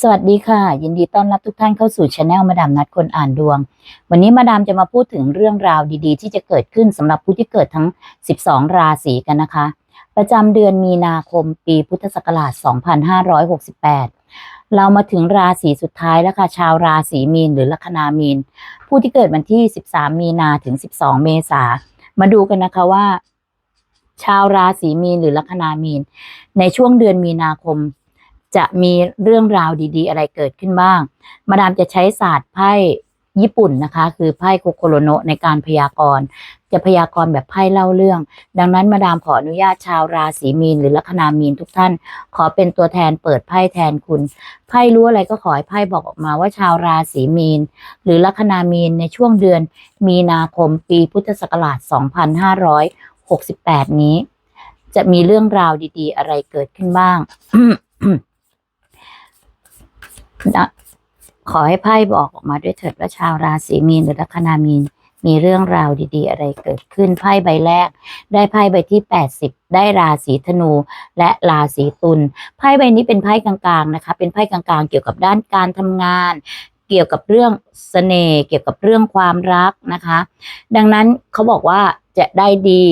สวัสดีค่ะ ยินดีต้อนรับทุกท่านเข้าสู่ช anel มาดามนัดคนอ่านดวง วันนี้มาดามจะมาพูดถึงเรื่องราวดีๆ ที่จะเกิดขึ้นสำหรับผู้ที่เกิดทั้ง 12 ราศีกันนะคะ ประจำเดือนมีนาคมปีพุทธศักราช 2568 เรามาถึงราศีสุดท้ายแล้วค่ะ ชาวราศีมีนหรือลัคนามีน ผู้ที่เกิดวันที่ 13 มีนาถึง 12 เมษามาดูกันนะคะว่า ชาวราศีมีนหรือลัคนามีน ในช่วงเดือนมีนาคม จะมีเรื่องราวดี ๆ อะไรเกิดขึ้นบ้าง มาดามจะใช้ศาสตร์ไพ่ญี่ปุ่นนะคะ คือไพ่โคโคโรโนะในการพยากรณ์ จะพยากรณ์แบบไพ่เล่าเรื่อง ดังนั้นมาดามขออนุญาตชาวราศีมีน หรือลัคนามีนทุกท่าน ขอเป็นตัวแทนเปิดไพ่แทนคุณไพ่รู้อะไรก็ขอให้ไพ่บอกออกมาว่าชาวราศีมีน หรือลัคนามีนในช่วงเดือน มีนาคมปีพุทธศักราช 2568 นี้ จะมีเรื่องราวดี ๆ อะไรเกิดขึ้นบ้าง ขอให้ไพ่บอกออกมาด้วยเถิดว่าชาวราศีมีนหรือลัคนามีน มีเรื่องราวดีๆ อะไรเกิดขึ้นไพ่ใบแรก ได้ไพ่ใบที่ 80 ได้ราศีธนู และราศีตุลไพ่ใบนี้เป็นไพ่กลางๆนะคะ เป็นไพ่กลางๆ เกี่ยวกับด้านการทำงาน เกี่ยวกับเรื่องเสน่ห์เกี่ยวกับเรื่องความรักนะคะ ดังนั้นเขาบอกว่าจะได้ดี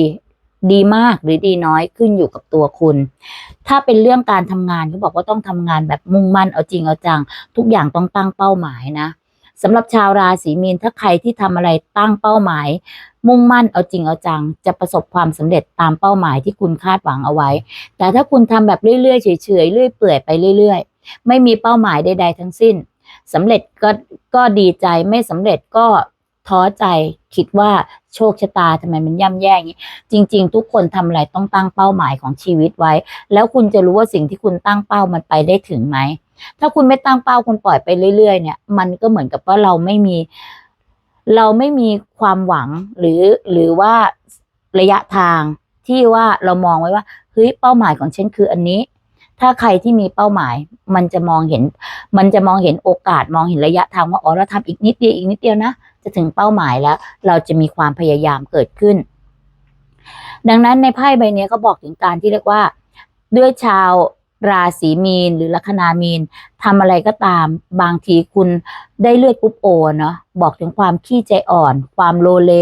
ดีมากหรือดีน้อยขึ้นอยู่กับตัวคุณ ถ้าเป็นเรื่องการทำงานเขาบอกว่าต้องทำงานแบบมุ่งมั่นเอาจริงเอาจัง ทุกอย่างต้องตั้งเป้าหมายนะสำหรับชาวราศีมีนถ้าใครที่ทำอะไรตั้งเป้าหมาย มุ่งมั่นเอาจริงเอาจัง จะประสบความสำเร็จตามเป้าหมายที่คุณคาดหวังเอาไว้ แต่ถ้าคุณทำแบบเรื่อยๆเฉยๆเรื่อยเปื่อยไปเรื่อย ๆ ไม่มีเป้าหมายใดๆทั้งสิ้นสำเร็จก็ก็ดีใจไม่สำเร็จก็ ท้อใจคิดว่าโชคชะตาทำไมมันย่ำแย่อย่างนี้ จริง ๆ ทุกคนทำอะไรต้องตั้งเป้าหมายของชีวิตไว้ แล้วคุณจะรู้ว่าสิ่งที่คุณตั้งเป้ามันไปได้ถึงไหม ถ้าคุณไม่ตั้งเป้าคุณปล่อยไปเรื่อย ๆ เนี่ย มันก็เหมือนกับว่าเราไม่มี เราไม่มีความหวังหรือหรือว่าระยะทางที่ว่าเรามองไว้ว่าเฮ้ยเป้าหมายของฉันคืออันนี้ ถ้าใครที่มีเป้าหมาย มันจะมองเห็น มันจะมองเห็นโอกาสมองเห็นระยะทางว่าอ๋อเราทำอีกนิดเดียวอีกนิดเดียวนะ จะถึงเป้าหมายแล้ว เราจะมีความพยายามเกิดขึ้น ดังนั้นในไพ่ใบนี้ก็บอกถึงการที่เรียกว่า ด้วยชาวราศีมีนหรือลัคนามีนทำอะไรก็ตาม บางทีคุณได้เลือดกรุ๊ปโอเนาะบอกถึงความขี้ใจอ่อน ความโลเล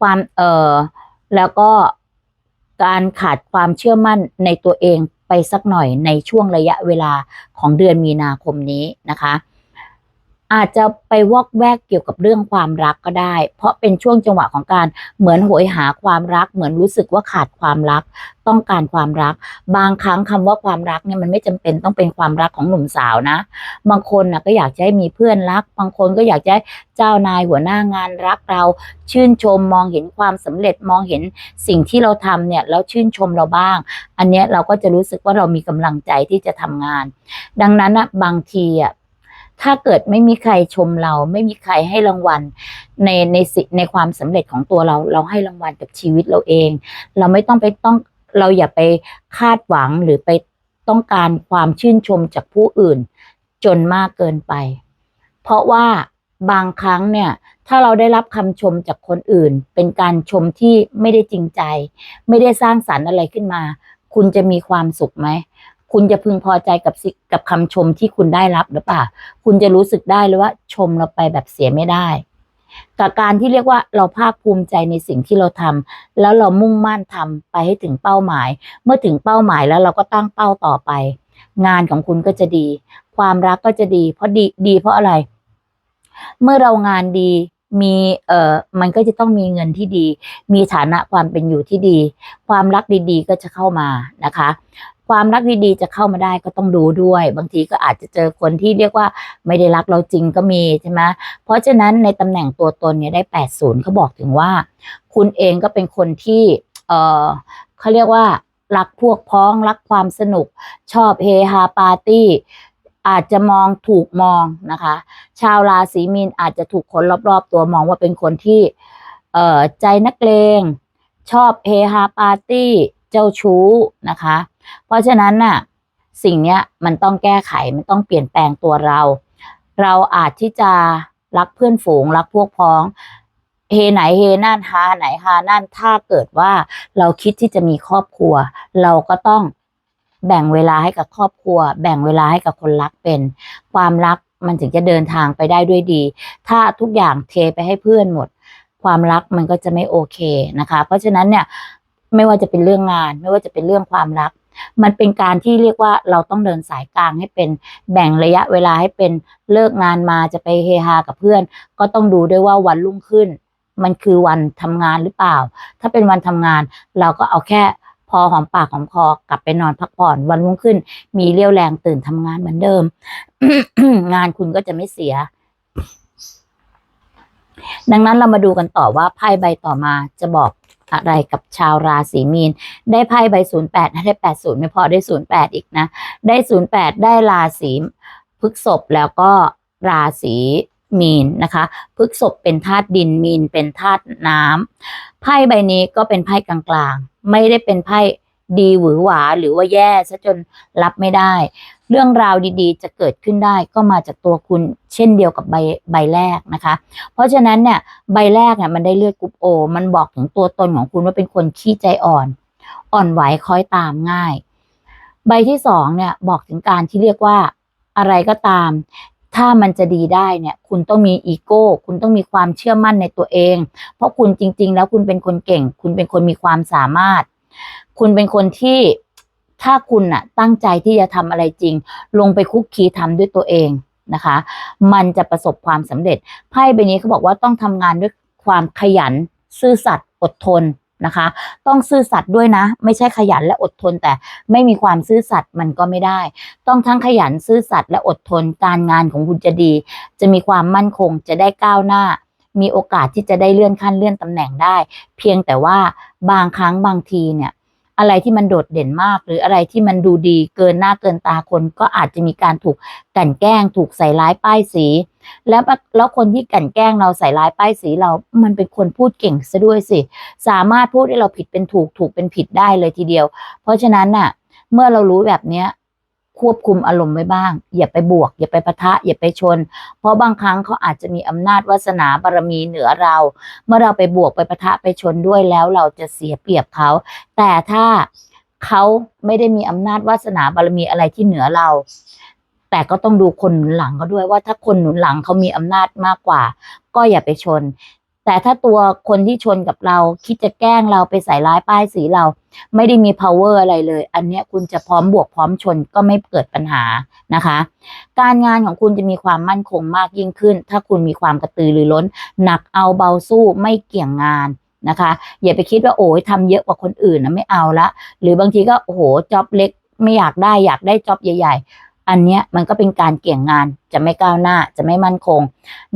ความเอ่อแล้วก็การขาดความเชื่อมั่นในตัวเองไปสักหน่อยในช่วงระยะเวลาของเดือนมีนาคมนี้นะคะ อาจจะไปวอกแวกเกี่ยวกับเรื่องความรักก็ได้ เพราะเป็นช่วงจังหวะของการเหมือนโหยหาความรัก เหมือนรู้สึกว่าขาดความรัก ต้องการความรัก บางครั้งคำว่าความรักเนี่ยมันไม่จำเป็นต้องเป็นความรักของหนุ่มสาวนะ บางคนนะก็อยากจะให้มีเพื่อนรัก บางคนก็อยากจะให้เจ้านายหัวหน้างานรักเรา ชื่นชมมองเห็นความสำเร็จมองเห็นสิ่งที่เราทำเนี่ยแล้วชื่นชมเราบ้าง อันเนี้ยเราก็จะรู้สึกว่าเรามีกำลังใจที่จะทำงาน ดังนั้นนะบางทีอะ ถ้าเกิดไม่มีใครชมเรา ไม่มีใครให้รางวัลในในสิในความสำเร็จของตัวเรา เราให้รางวัลกับชีวิตเราเอง เราไม่ต้องไปต้องเราอย่าไปคาดหวังหรือไปต้องการความชื่นชมจากผู้อื่น จนมากเกินไป เพราะว่าบางครั้งเนี่ย ถ้าเราได้รับคำชมจากคนอื่น เป็นการชมที่ไม่ได้จริงใจ ไม่ได้สร้างสรรค์อะไรขึ้นมา คุณจะมีความสุขไหม คุณจะพึงพอใจกับสิกับคำชมที่คุณได้รับหรือเปล่า คุณจะรู้สึกได้เลยว่าชมเราไปแบบเสียไม่ได้ กับการที่เรียกว่าเราภาคภูมิใจในสิ่งที่เราทำแล้วเรามุ่งมั่นทำไปให้ถึงเป้าหมาย เมื่อถึงเป้าหมายแล้วเราก็ตั้งเป้าต่อไป งานของคุณก็จะดี ความรักก็จะดี เพราะดีดี เพราะอะไร เมื่อเรางานดีมีเอ่อมันก็จะต้องมีเงินที่ดี มีฐานะความเป็นอยู่ที่ดี ความรักดีๆ ก็จะเข้ามานะคะ ความรักดีๆจะเข้ามาได้ก็ต้องดูด้วย บางทีก็อาจจะเจอคนที่เรียกว่าไม่ได้รักเราจริงก็มีใช่ไหมเพราะฉะนั้นในตำแหน่งตัวตนเนี่ยได้80เขาบอกถึงว่า คุณเองก็เป็นคนที่เออเขาเรียกว่ารักพวกพ้องรักความสนุก ชอบเฮฮาปาร์ตี้อาจจะมองถูกมองนะคะ ชาวราศีมีนอาจจะถูกคนรอบๆ ตัวมองว่าเป็นคนที่เอ่อใจนักเลง ชอบเฮฮาปาร์ตี้ เจ้าชู้นะคะ เพราะฉะนั้นน่ะสิ่งเนี้ยมันต้องแก้ไขมันต้องเปลี่ยนแปลงตัวเรา เราอาจที่จะรักเพื่อนฝูง รักพวกพ้องเฮไหนเฮนั่นฮาไหนฮานั่นถ้าเกิดว่าเราคิดที่จะมีครอบครัว เราก็ต้องแบ่งเวลาให้กับครอบครัว แบ่งเวลาให้กับคนรักเป็น ความรักมันถึงจะเดินทางไปได้ด้วยดี ถ้าทุกอย่างเทไปให้เพื่อนหมด ความรักมันก็จะไม่โอเคนะคะ เพราะฉะนั้นเนี่ยไม่ว่าจะเป็นเรื่องงาน ไม่ว่าจะเป็นเรื่องความรัก มันเป็นการที่เรียกว่าเราต้องเดินสายกลางให้เป็นแบ่งระยะเวลาให้เป็นเลิกงานมาจะไปเฮฮากับเพื่อน ก็ต้องดูด้วยว่าวันรุ่งขึ้น มันคือวันทำงานหรือเปล่า ถ้าเป็นวันทำงานเราก็เอาแค่พอหอมปากหอมคอกลับไปนอนพักผ่อนวันรุ่งขึ้น มีเรี่ยวแรงตื่นทำงานเหมือนเดิม งานคุณก็จะไม่เสีย ดังนั้นเรามาดูกันต่อว่าไพ่ใบต่อมาจะบอก อะไรกับชาวราศีมีน ได้ไพ่ใบศูนย์แปดได้แปดศูนย์ไม่พอได้ศูนย์แปดอีกนะ ได้ศูนย์แปดได้ราศีพฤกษภแล้วก็ราศีมีนนะคะพฤกษภเป็นธาตุดินมีนเป็นธาตุน้ำไพ่ใบนี้ก็เป็นไพ่กลางๆ ไม่ได้เป็นไพ่ดีหวือหวาหรือว่าแย่ซะจนรับไม่ได้ เรื่องราวดีๆ จะเกิดขึ้นได้ก็มาจากตัวคุณเช่นเดียวกับใบใบแรกนะคะ เพราะฉะนั้นเนี่ยใบแรกเนี่ยมันได้เลือดกรุ๊ปโอมันบอกถึงตัวตนของคุณว่าเป็นคนขี้ใจอ่อน อ่อนไหวคอยตามง่าย ใบที่สองเนี่ยบอกถึงการที่เรียกว่าอะไรก็ตาม ถ้ามันจะดีได้เนี่ย คุณต้องมีอีโก้ คุณต้องมีความเชื่อมั่นในตัวเอง เพราะคุณจริง ๆ แล้วคุณเป็นคนเก่ง คุณเป็นคนมีความสามารถ คุณเป็นคนที่ ถ้าคุณน่ะตั้งใจที่จะทำอะไรจริง ลงไปคุกคีทำด้วยตัวเองนะคะ มันจะประสบความสำเร็จ ไพ่ใบนี้เขาบอกว่าต้องทำงานด้วยความขยัน ซื่อสัตย์อดทนนะคะ ต้องซื่อสัตย์ด้วยนะ ไม่ใช่ขยันและอดทน แต่ไม่มีความซื่อสัตย์มันก็ไม่ได้ ต้องทั้งขยันซื่อสัตย์และอดทน การงานของคุณจะดี จะมีความมั่นคงจะได้ก้าวหน้า มีโอกาสที่จะได้เลื่อนขั้นเลื่อนตำแหน่งได้ เพียงแต่ว่าบางครั้งบางทีเนี่ย อะไรที่มันโดดเด่นมาก หรืออะไรที่มันดูดีเกินหน้าเกินตาคนก็อาจจะมีการถูกกลั่นแกล้ง ถูกใส่ร้ายป้ายสี แล้วแล้วคนที่กลั่นแกล้งเราใส่ร้ายป้ายสีเรา มันเป็นคนพูดเก่งซะด้วยสิ สามารถพูดให้เราผิดเป็นถูกถูกเป็นผิดได้เลยทีเดียว เพราะฉะนั้นน่ะ เมื่อเรารู้แบบเนี้ย ควบคุมอารมณ์ไว้บ้าง อย่าไปบวก อย่าไปปะทะ อย่าไปชน เพราะบางครั้งเขาอาจจะมีอำนาจวาสนาบารมีเหนือเรา เมื่อเราไปบวกไปปะทะไปชนด้วยแล้วเราจะเสียเปรียบเขา แต่ถ้าเขาไม่ได้มีอำนาจวาสนาบารมีอะไรที่เหนือเรา แต่ก็ต้องดูคนหนุนหลังเขาด้วยว่าถ้าคนหนุนหลังเขามีอำนาจมากกว่า ก็อย่าไปชน แต่ถ้าตัวคนที่ชนกับเรา คิดจะแกล้งเราไปใส่ร้ายป้ายสีเรา ไม่ได้มี power อะไรเลย อันเนี้ยคุณจะพร้อมบวกพร้อมชนก็ไม่เกิดปัญหานะคะ การงานของคุณจะมีความมั่นคงมากยิ่งขึ้น ถ้าคุณมีความกระตือรือร้น หนักเอาเบาสู้ไม่เกี่ยงงานนะคะ อย่าไปคิดว่าโอ้ยทำเยอะกว่าคนอื่นนะไม่เอาละ หรือบางทีก็โอ้โหจ็อบเล็กไม่อยากได้อยากได้จ็อบใหญ่ ๆ อันเนี้ยมันก็เป็นการเกี่ยงงานจะไม่ก้าวหน้าจะไม่มั่นคง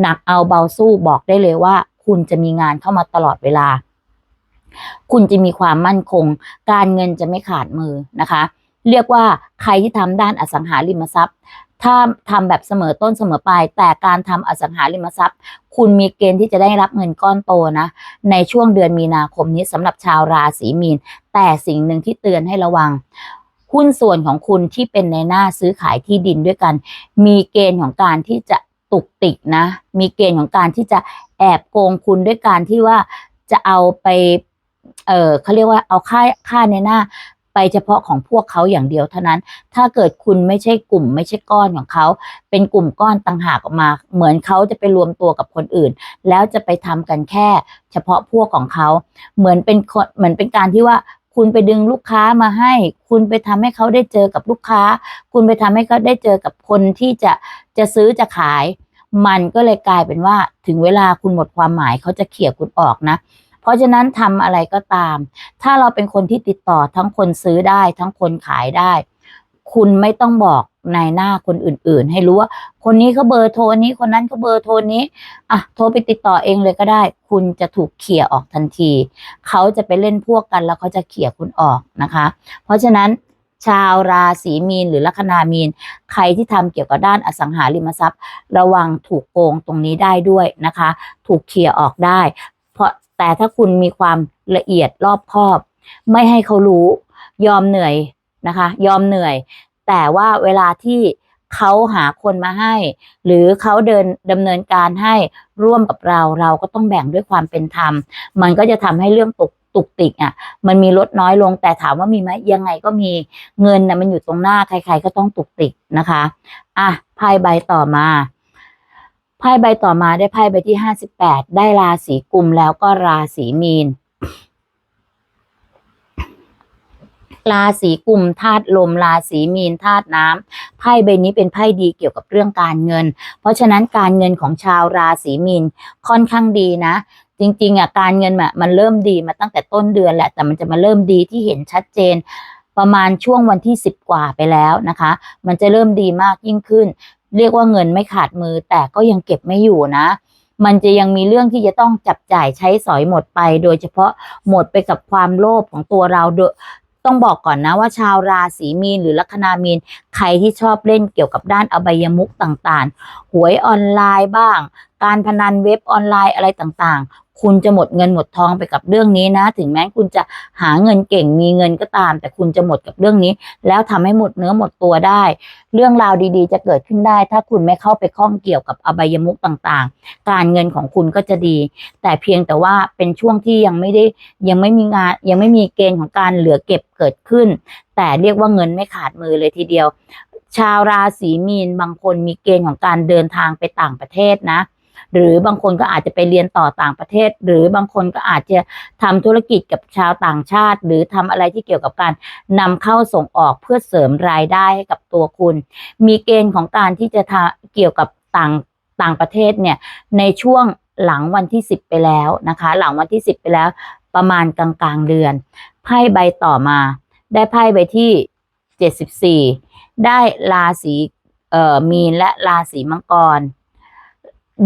หนักเอาเบาสู้บอกได้เลยว่า คุณจะมีงานเข้ามาตลอดเวลา คุณจะมีความมั่นคง การเงินจะไม่ขาดมือนะคะ เรียกว่าใครที่ทำด้านอสังหาริมทรัพย์ ถ้าทำแบบเสมอต้นเสมอปลายแต่การทำอสังหาริมทรัพย์ คุณมีเกณฑ์ที่จะได้รับเงินก้อนโตนะ ในช่วงเดือนมีนาคมนี้สำหรับชาวราศีมีน แต่สิ่งหนึ่งที่เตือนให้ระวังหุ้นส่วนของคุณที่เป็นในหน้าซื้อขายที่ดินด้วยกัน มีเกณฑ์ของการที่จะ ตุกติกนะ มีเกณฑ์ของการที่จะแอบโกงคุณด้วยการที่ว่าจะเอาไป เออเขาเรียกว่าเอาค่าค่าในหน้า ไปเฉพาะของพวกเขาอย่างเดียวเท่านั้น ถ้าเกิดคุณไม่ใช่กลุ่ม ไม่ใช่ก้อนของเขา เป็นกลุ่มก้อนต่างหากออกมา เหมือนเขาจะไปรวมตัวกับคนอื่น แล้วจะไปทำกันแค่ เฉพาะพวกของเขา เหมือนเป็นคนเหมือนเป็นการที่ว่า คุณไปดึงลูกค้ามาให้ คุณไปทำให้เขาได้เจอกับลูกค้า คุณไปทำให้เขาได้เจอกับคนที่จะจะซื้อจะขาย มันก็เลยกลายเป็นว่าถึงเวลาคุณหมดความหมายเขาจะเขี่ยคุณออกนะ เพราะฉะนั้นทำอะไรก็ตาม ถ้าเราเป็นคนที่ติดต่อทั้งคนซื้อได้ ทั้งคนขายได้ คุณไม่ต้องบอก นายหน้าคนอื่น ๆ ให้รู้ว่า คนนี้เขาเบอร์โทรนี้ คนนั้นเขาเบอร์โทรนี้อะโทรไปติดต่อเองเลยก็ได้ คุณจะถูกเขี่ยออกทันที เขาจะไปเล่นพวกกันแล้วเขาจะเขี่ยคุณออกนะคะ เพราะฉะนั้นชาวราศีมีนหรือลัคนามีน ใครที่ทำเกี่ยวกับด้านอสังหาริมทรัพย์ ระวังถูกโกงตรงนี้ได้ด้วยนะคะ ถูกเขี่ยออกได้ เพราะแต่ถ้าคุณมีความละเอียดรอบคอบ ไม่ให้เขารู้ยอมเหนื่อยนะคะ ยอมเหนื่อย แต่ว่าเวลาที่เขาหาคนมาให้ หรือเขาเดินดำเนินการให้ร่วมกับเราเราก็ต้องแบ่งด้วยความเป็นธรรม มันก็จะทำให้เรื่องตกตุกติกอะมันมีลดน้อยลงแต่ถามว่ามีไหมยังไงก็มีเงินนะมันอยู่ตรงหน้าใคร ๆ ก็ต้องตุกติกนะคะอะไพ่ใบต่อมาไพ่ใบต่อมาได้ไพ่ใบที่ห้าสิบแปดได้ราศีกุมแล้วก็ราศีมีน ราศีกุมธาตุลม ราศีมีนธาตุน้ำไพ่ใบนี้เป็นไพ่ดีเกี่ยวกับเรื่องการเงิน เพราะฉะนั้นการเงินของชาวราศีมีนค่อนข้างดีนะจริงๆอะการเงินมันเริ่มดีมาตั้งแต่ต้นเดือนแหละแต่มันจะมาเริ่มดีที่เห็นชัดเจน ประมาณช่วงวันที่สิบกว่าไปแล้วนะคะ มันจะเริ่มดีมากยิ่งขึ้น เรียกว่าเงินไม่ขาดมือแต่ก็ยังเก็บไม่อยู่นะ มันจะยังมีเรื่องที่จะต้องจับจ่ายใช้สอยหมดไป โดยเฉพาะหมดไปกับความโลภของตัวเราโด ต้องบอกก่อนนะว่าชาวราศีมีนหรือลัคนามีน ใครที่ชอบเล่นเกี่ยวกับด้านอบายมุกต่างๆ หวยออนไลน์บ้าง การพนันเว็บออนไลน์อะไรต่างๆ คุณจะหมดเงินหมดทองไปกับเรื่องนี้นะ ถึงแม้คุณจะหาเงินเก่งมีเงินก็ตาม แต่คุณจะหมดกับเรื่องนี้ แล้วทำให้หมดเนื้อหมดตัวได้ เรื่องราวดีๆ จะเกิดขึ้นได้ ถ้าคุณไม่เข้าไปข้องเกี่ยวกับอบายมุกต่างๆ การเงินของคุณก็จะดี แต่เพียงแต่ว่าเป็นช่วงที่ยังไม่ได้ยังไม่มีงานยังไม่มีเกณฑ์ของการเหลือเก็บเกิดขึ้น แต่เรียกว่าเงินไม่ขาดมือเลยทีเดียว ชาวราศีมีนบางคนมีเกณฑ์ของการเดินทางไปต่างประเทศนะ หรือบางคนก็อาจจะไปเรียนต่อต่างประเทศ หรือบางคนก็อาจจะทำธุรกิจกับชาวต่างชาติ หรือทำอะไรที่เกี่ยวกับการนำเข้าส่งออกเพื่อเสริมรายได้ให้กับตัวคุณ มีเกณฑ์ของการที่จะทำเกี่ยวกับต่างต่างประเทศเนี่ยในช่วงหลังวันที่ 10 ไปแล้วนะคะ หลังวันที่ 10 ไปแล้ว ประมาณกลางกลางๆเดือนไพ่ใบต่อมา ได้ไพ่ใบที่ 74 ได้ราศีเอ่อมีนและราศีมังกร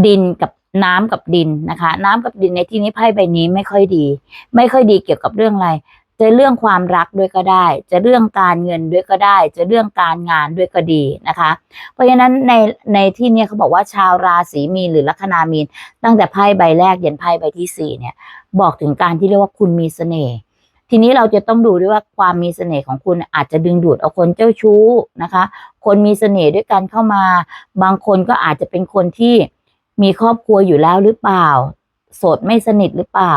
ดินกับน้ำกับดินนะคะ น้ำกับดินในที่นี้ไพ่ใบนี้ไม่ค่อยดี ไม่ค่อยดีเกี่ยวกับเรื่องอะไรจะเรื่องความรักด้วยก็ได้ จะเรื่องการเงินด้วยก็ได้ จะเรื่องการงานด้วยก็ดีนะคะ เพราะฉะนั้นในในที่นี้เขาบอกว่าชาวราศีมีนหรือลัคนามีน ตั้งแต่ไพ่ใบแรกยันไพ่ใบที่สี่เนี่ย บอกถึงการที่เรียกว่าคุณมีเสน่ห์ทีนี้เราจะต้องดูด้วยว่าความมีเสน่ห์ของคุณอาจจะดึงดูดเอาคนเจ้าชู้นะคะ คนมีเสน่ห์ด้วยกันเข้ามา บางคนก็อาจจะเป็นคนที่ มีครอบครัวอยู่แล้วหรือเปล่า โสดไม่สนิทหรือเปล่า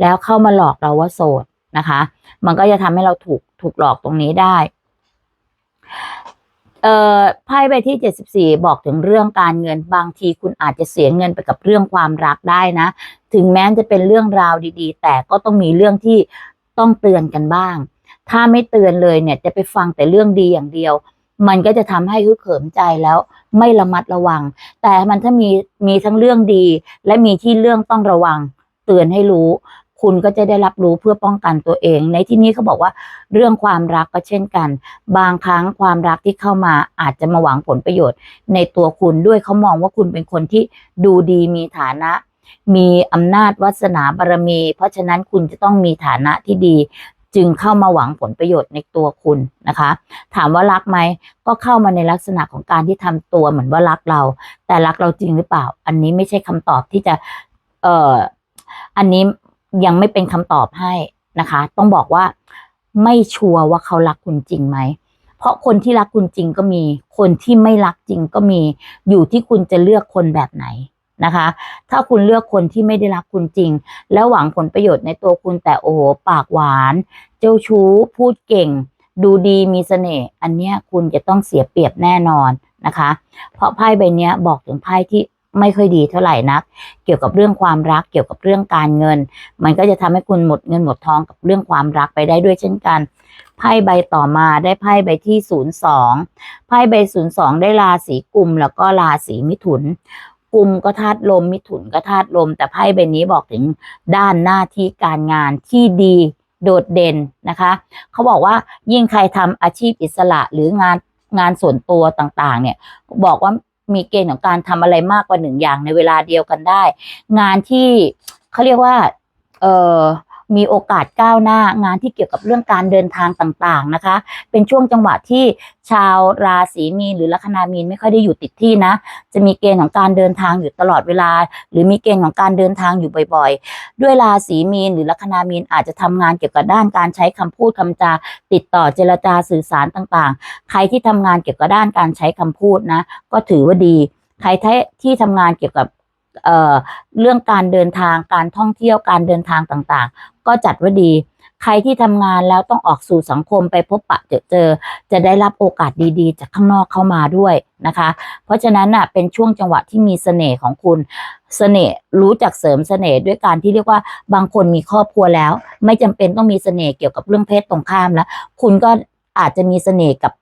แล้วเข้ามาหลอกเราว่าโสดนะคะ มันก็จะทำให้เราถูกถูกหลอกตรงนี้ได้เอ่อไพ่ใบที่74บอกถึงเรื่องการเงินบางทีคุณอาจจะเสียเงินไปกับเรื่องความรักได้นะ ถึงแม้จะเป็นเรื่องราวดีๆ แต่ก็ต้องมีเรื่องที่ต้องเตือนกันบ้าง ถ้าไม่เตือนเลยเนี่ยจะไปฟังแต่เรื่องดีอย่างเดียว มันก็จะทำให้ฮึกเหิมใจแล้ว ไม่ระมัดระวัง แต่มันถ้ามีมีทั้งเรื่องดี และมีที่เรื่องต้องระวัง เตือนให้รู้ คุณก็จะได้รับรู้เพื่อป้องกันตัวเอง ในที่นี้เขาบอกว่า เรื่องความรักก็เช่นกัน บางครั้งความรักที่เข้ามาอาจจะมาหวังผลประโยชน์ ในตัวคุณด้วยเขามองว่าคุณเป็นคนที่ดูดีมีฐานะมีอำนาจวาสนาบารมี เพราะฉะนั้นคุณจะต้องมีฐานะที่ดี จึงเข้ามาหวังผลประโยชน์ในตัวคุณนะคะ ถามว่ารักไหมก็เข้ามาในลักษณะของการที่ทำตัวเหมือนว่ารักเรา แต่รักเราจริงหรือเปล่า อันนี้ไม่ใช่คำตอบที่จะเอ่ออันนี้ยังไม่เป็นคำตอบให้นะคะ ต้องบอกว่าไม่ชัวร์ว่าเขารักคุณจริงไหมเพราะคนที่รักคุณจริงก็มี คนที่ไม่รักจริงก็มี อยู่ที่คุณจะเลือกคนแบบไหน นะคะ ถ้าคุณเลือกคนที่ไม่ได้รักคุณจริง แล้วหวังผลประโยชน์ในตัวคุณแต่โอ้โหปากหวาน เจ้าชู้ พูดเก่ง ดูดีมีเสน่ห์อันเนี้ยคุณจะต้องเสียเปรียบแน่นอนนะคะ เพราะไพ่ใบเนี้ยบอกถึงไพ่ที่ไม่ค่อยดีเท่าไหร่นัก เกี่ยวกับเรื่องความรัก เกี่ยวกับเรื่องการเงิน มันก็จะทำให้คุณหมดเงินหมดทองกับเรื่องความรักไปได้ด้วยเช่นกัน ไพ่ใบต่อมาได้ไพ่ใบที่ศูนย์สองไพ่ใบศูนย์สองได้ราศีกุมแล้วก็ราศีมิถุน กุมก็ธาตุลม มิถุนก็ธาตุลม แต่ไพ่ใบนี้บอกถึงด้านหน้าที่การงานที่ดีโดดเด่นนะคะ เขาบอกว่ายิ่งใครทำอาชีพอิสระหรืองานงานส่วนตัวต่างๆ เนี่ยบอกว่ามีเกณฑ์ของการทำอะไรมากกว่าหนึ่งอย่างในเวลาเดียวกันได้ งานที่เขาเรียกว่า เออ มีโอกาสก้าวหน้างานที่เกี่ยวกับเรื่องการเดินทางต่างๆนะคะ เป็นช่วงจังหวะที่ชาวราศีมีนหรือลัคนามีนไม่ค่อยได้อยู่ติดที่นะ จะมีเกณฑ์ของการเดินทางอยู่ตลอดเวลา หรือมีเกณฑ์ของการเดินทางอยู่บ่อย ๆ ด้วยราศีมีนหรือลัคนามีนอาจจะทำงานเกี่ยวกับด้านการใช้คำพูดคำจา ติดต่อเจรจาสื่อสารต่างๆ ใครที่ทำงานเกี่ยวกับด้านการใช้คำพูดนะ ก็ถือว่าดี ใครที่ทำงานเกี่ยวกับ เรื่องการเดินทางการท่องเที่ยวการเดินทางต่างๆ ก็จัดว่าดี ใครที่ทำงานแล้วต้องออกสู่สังคมไปพบปะเจอเจอ จะได้รับโอกาสดีๆ จากข้างนอกเข้ามาด้วยนะคะ เพราะฉะนั้นน่ะเป็นช่วงจังหวะที่มีเสน่ห์ของคุณเสน่ห์รู้จักเสริมเสน่ห์ด้วยการที่เรียกว่าบางคนมีครอบครัวแล้ว ไม่จำเป็นต้องมีเสน่ห์เกี่ยวกับเรื่องเพศตรงข้ามแล้วคุณก็อาจจะมีเสน่ห์กับ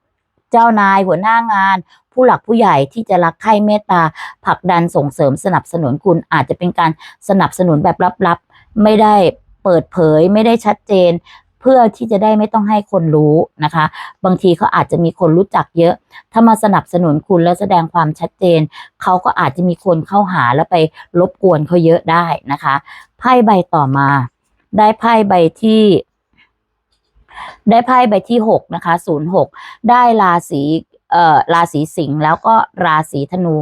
เจ้านายหัวหน้างาน ผู้หลักผู้ใหญ่ที่จะรักใคร่เมตตาผลักดันส่งเสริมสนับสนุนคุณอาจจะเป็นการสนับสนุนแบบลับๆ ไม่ได้เปิดเผยไม่ได้ชัดเจน เพื่อที่จะได้ไม่ต้องให้คนรู้นะคะ บางทีเขาอาจจะมีคนรู้จักเยอะ ถ้ามาสนับสนุนคุณแล้วแสดงความชัดเจน เขาก็อาจจะมีคนเข้าหาแล้วไปรบกวนเขาเยอะได้นะคะไพ่ใบต่อมา ได้ไพ่ใบที่ได้ไพ่ใบที่หกนะคะศูนย์หกได้ราศี ราศีสิงห์แล้วก็ราศีธนู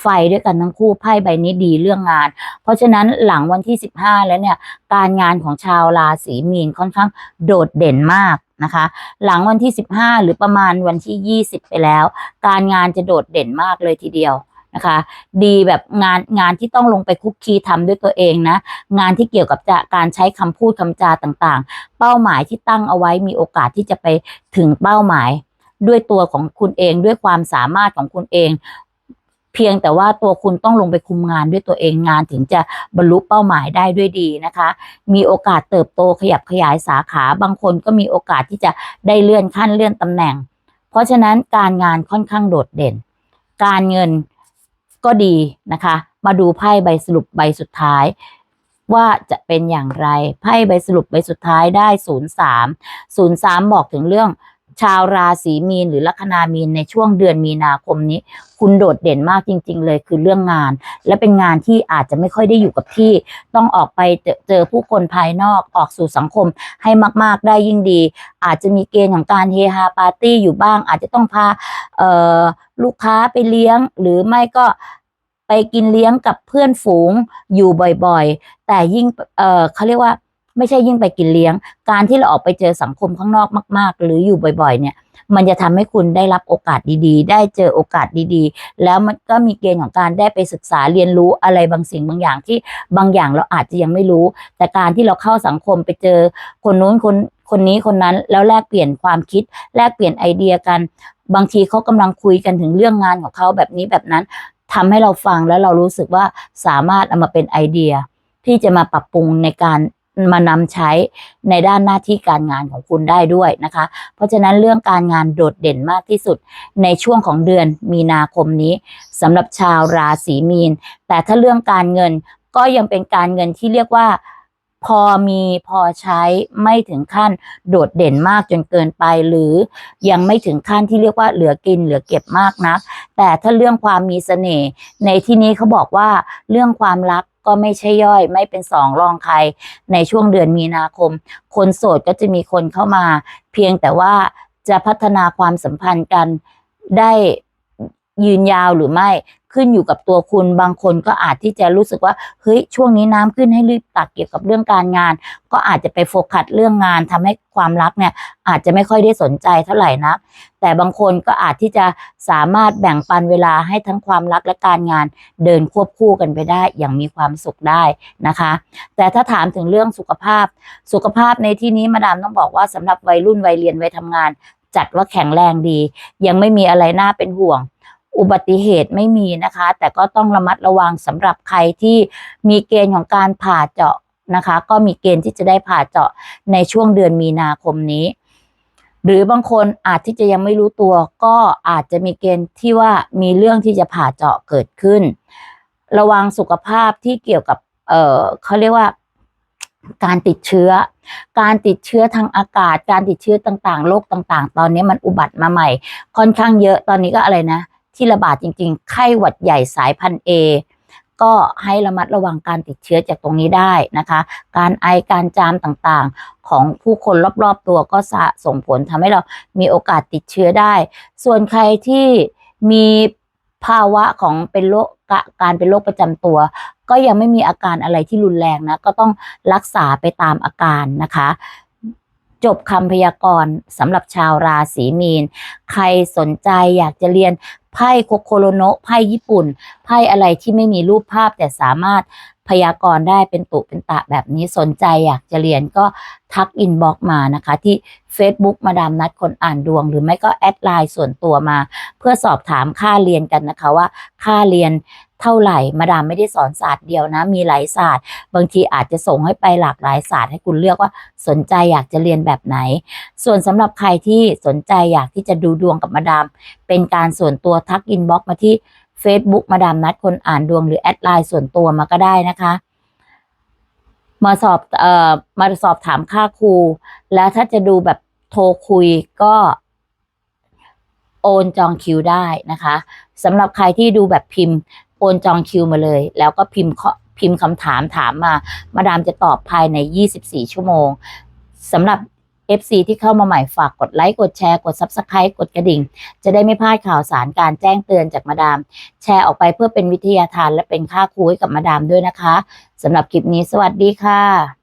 ไฟด้วยกันทั้งคู่ไพ่ใบนี้ดีเรื่องงาน เพราะฉะนั้นหลังวันที่ 15 แล้วเนี่ยการงานของชาวราศีมีนค่อนข้างโดดเด่นมากนะคะ หลังวันที่ 15 หรือประมาณวันที่ 20 ไปแล้ว การงานจะโดดเด่นมากเลยทีเดียวนะคะ ดีแบบงานงานที่ต้องลงไปคุกคีทำด้วยตัวเองนะ งานที่เกี่ยวกับจะการใช้คำพูดคำจาต่างๆ เป้าหมายที่ตั้งเอาไว้มีโอกาสที่จะไปถึงเป้าหมาย ด้วยตัวของคุณเองด้วยความสามารถของคุณเอง เพียงแต่ว่าตัวคุณต้องลงไปคุมงานด้วยตัวเองงานถึงจะบรรลุเป้าหมายได้ด้วยดีนะคะ มีโอกาสเติบโตขยับขยายสาขา บางคนก็มีโอกาสที่จะได้เลื่อนขั้นเลื่อนตำแหน่ง เพราะฉะนั้นการงานค่อนข้างโดดเด่น การเงินก็ดีนะคะ มาดูไพ่ใบสรุปใบสุดท้ายว่าจะเป็นอย่างไรไพ่ใบสรุปใบสุดท้ายได้ศูนย์สามศูนย์สามบอกถึงเรื่อง ชาวราศีมีนหรือลัคนามีนในช่วงเดือนมีนาคมนี้ คุณโดดเด่นมากจริง ๆ เลยคือเรื่องงาน และเป็นงานที่อาจจะไม่ค่อยได้อยู่กับที่ ต้องออกไปเจอผู้คนภายนอกออกสู่สังคมให้มาก ๆได้ยิ่งดี อาจจะมีเกณฑ์ของการเฮฮาปาร์ตี้อยู่บ้าง อาจจะต้องพาลูกค้าไปเลี้ยง หรือไม่ก็ไปกินเลี้ยงกับเพื่อนฝูงอยู่บ่อยๆ แต่ยิ่งเเขาเรียกว่า ไม่ใช่ยิ่งไปกินเลี้ยง การที่เราออกไปเจอสังคมข้างนอกมาก ๆ หรืออยู่บ่อย ๆ เนี่ย มันจะทำให้คุณได้รับโอกาสดีๆ ได้เจอโอกาสดีๆ แล้วมันก็มีเกณฑ์ของการได้ไปศึกษาเรียนรู้อะไรบางสิ่งบางอย่างที่บางอย่างเราอาจจะยังไม่รู้ แต่การที่เราเข้าสังคมไปเจอคนนู้นคนคนนี้คนนั้นแล้วแลกเปลี่ยนความคิด แลกเปลี่ยนไอเดียกัน บางทีเขากำลังคุยกันถึงเรื่องงานของเขาแบบนี้แบบนั้นทำให้เราฟังแล้วเรารู้สึกว่าสามารถเอามาเป็นไอเดีย ที่จะมาปรับปรุงในการ มานำใช้ในด้านหน้าที่การงานของคุณได้ด้วยนะคะ เพราะฉะนั้นเรื่องการงานโดดเด่นมากที่สุดในช่วงของเดือนมีนาคมนี้สำหรับชาวราศีมีน แต่ถ้าเรื่องการเงินก็ยังเป็นการเงินที่เรียกว่าพอมีพอใช้ไม่ถึงขั้นโดดเด่นมากจนเกินไป หรือยังไม่ถึงขั้นที่เรียกว่าเหลือกินเหลือเก็บมากนัก แต่ถ้าเรื่องความมีเสน่ห์ในที่นี้เขาบอกว่าเรื่องความรัก ก็ไม่ใช่ย่อย ไม่เป็นสองรองใคร ในช่วงเดือนมีนาคม คนโสดก็จะมีคนเข้ามา เพียงแต่ว่าจะพัฒนาความสัมพันธ์กันได้ ยืนยาวหรือไม่ขึ้นอยู่กับตัวคุณบางคนก็อาจที่จะรู้สึกว่าเฮ้ยช่วงนี้น้ำขึ้นให้รีบตักเกี่ยวกับเรื่องการงาน ก็อาจจะไปโฟกัสเรื่องงานทำให้ความรักเนี่ยอาจจะไม่ค่อยได้สนใจเท่าไหร่นักแต่บางคนก็อาจที่จะสามารถแบ่งปันเวลาให้ทั้งความรักและการงานเดินควบคู่กันไปได้อย่างมีความสุขได้นะคะ แต่ถ้าถามถึงเรื่องสุขภาพ สุขภาพในที่นี้มาดามต้องบอกว่าสำหรับวัยรุ่นวัยเรียนวัยทำงาน จัดว่าแข็งแรงดี ยังไม่มีอะไรน่าเป็นห่วง อุบัติเหตุไม่มีนะคะ แต่ก็ต้องระมัดระวังสำหรับใครที่มีเกณฑ์ของการผ่าเจาะนะคะ ก็มีเกณฑ์ที่จะได้ผ่าเจาะในช่วงเดือนมีนาคมนี้ หรือบางคนอาจที่จะยังไม่รู้ตัว ก็อาจจะมีเกณฑ์ที่ว่ามีเรื่องที่จะผ่าเจาะเกิดขึ้น ระวังสุขภาพที่เกี่ยวกับ เออเขาเรียกว่าการติดเชื้อ การติดเชื้อทางอากาศ การติดเชื้อต่างๆ โรคต่างๆ ตอนนี้มันอุบัติมาใหม่ ค่อนข้างเยอะ ตอนนี้ก็อะไรนะ ที่ระบาดจริง ๆ ไข้หวัดใหญ่สายพันธุ์ A ก็ให้ระมัดระวังการติดเชื้อจากตรงนี้ได้นะคะ การไอการจามต่างๆ ของผู้คนรอบๆตัวก็สะส่งผลทำให้เรามีโอกาสติดเชื้อได้ ส่วนใครที่มีภาวะของเป็นโรคการเป็นโรคประจำตัว ก็ยังไม่มีอาการอะไรที่รุนแรงนะ ก็ต้องรักษาไปตามอาการนะคะ จบคำพยากรณ์สำหรับชาวราศีมีน ใครสนใจอยากจะเรียน ไพ่โคโคโรโนะไพ่ญี่ปุ่น ไพ่อะไรที่ไม่มีรูปภาพแต่สามารถพยากรณ์ได้เป็นตุเป็นตะแบบนี้สนใจอยากจะเรียนก็ทักอินบ็อกมานะคะ ที่ Facebook มาดามนัดคนอ่านดวง หรือไม่ก็แอดไลน์ส่วนตัวมา เพื่อสอบถามค่าเรียนกันนะคะว่าค่าเรียน เท่าไหร่ มาดามไม่ได้สอนศาสตร์เดียวนะ มีหลายศาสตร์ บางทีอาจจะส่งให้ไปหลากหลายศาสตร์ให้คุณเลือกว่าสนใจอยากจะเรียนแบบไหน ส่วนสำหรับใครที่สนใจอยากที่จะดูดวงกับมาดาม เป็นการส่วนตัวทักอินบ็อกมาที่ Facebook มาดามนัดคนอ่านดวงหรือแอดไลน์ส่วนตัวมาก็ได้นะคะมาสอบเอ่อมาสอบถามค่าครู แล้วถ้าจะดูแบบโทรคุยก็โอนจองคิวได้นะคะสำหรับใครที่ดูแบบพิมพ์ โอนจองคิวมาเลย แล้วก็พิมพ์ข้อพิมพ์คำถามถามมา มาดามจะตอบภายใน 24 ชั่วโมงสำหรับ FC ที่เข้ามาใหม่ฝากกดไลค์ กดแชร์ กด Subscribe กดกระดิ่ง จะได้ไม่พลาดข่าวสารการแจ้งเตือนจากมาดาม แชร์ออกไปเพื่อเป็นวิทยาทานและเป็นค่าครูให้กับมาดามด้วยนะคะสำหรับคลิปนี้สวัสดีค่ะ